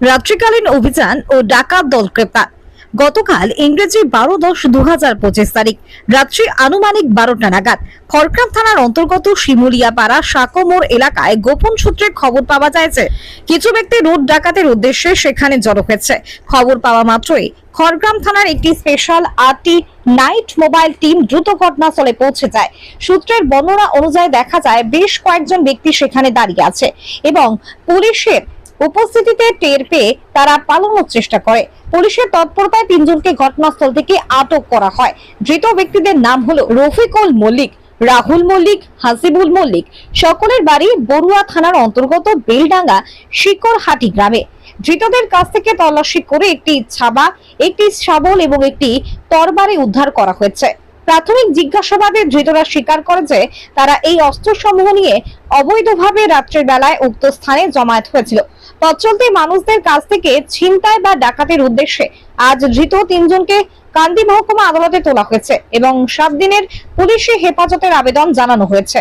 রাত্রিকালীন অভিযান ও ডাকাত দল গ্রেপ্তার। গতকাল ইংরেজি বারো দশ দু হাজার পঁচিশ তারিখ রাত্রি আনুমানিক বারোটা নাগাদ খড়গ্রাম থানার অন্তর্গত শিমুলিয়াপাড়া সাকোমোর এলাকায় গোপন সূত্রে খবর পাওয়া যায়ছে, কিছু ব্যক্তি রোড ডাকাতের উদ্দেশ্যে সেখানে জড়ো হয়েছে। খবর পাওয়া মাত্রই খড়গ্রাম থানার একটি special RT night mobile team দ্রুত ঘটনাস্থলে পৌঁছে যায়। সূত্রের বর্ণনা অনুযায়ী দেখা যায়, বেশ কয়েকজন ব্যক্তি সেখানে দাঁড়িয়ে আছে এবং পুলিশের উপস্থিতিতে টের পেয়ে তারা পালানোর চেষ্টা করে। পুলিশের তৎপরতায় তিনজনকে ঘটনাস্থল থেকে আটক করা হয়। ধৃত ব্যক্তিদের নাম হলো রফিকুল মল্লিক, রাহুল মল্লিক, হাসিবুল মল্লিক। সকলের বাড়ি বড়ুয়া থানার অন্তর্গত বেলডাঙ্গা শিকরহাটি গ্রামে। ধৃতদের কাছ থেকে তল্লাশি করে একটি ছাবা, একটি শাবল এবং একটি তরবারি উদ্ধার করা হয়েছে। প্রাথমিক জিজ্ঞাসাবাদে ধৃতরা স্বীকার করে যে তারা এই অস্ত্রসমূহ নিয়ে অবৈধভাবে রাত্রের বেলায় উক্ত স্থানে জমায়েত হয়েছিল। তৎচলতে মানুষদের কাছ থেকে ছিনতাই বা ডাকাতির উদ্দেশ্যে আজ ধৃত তিনজনকে কান্দি মহকুমা আদালতে তোলা হয়েছে এবং সাত দিনের পুলিশি হেফাজতের আবেদন জানানো হয়েছে।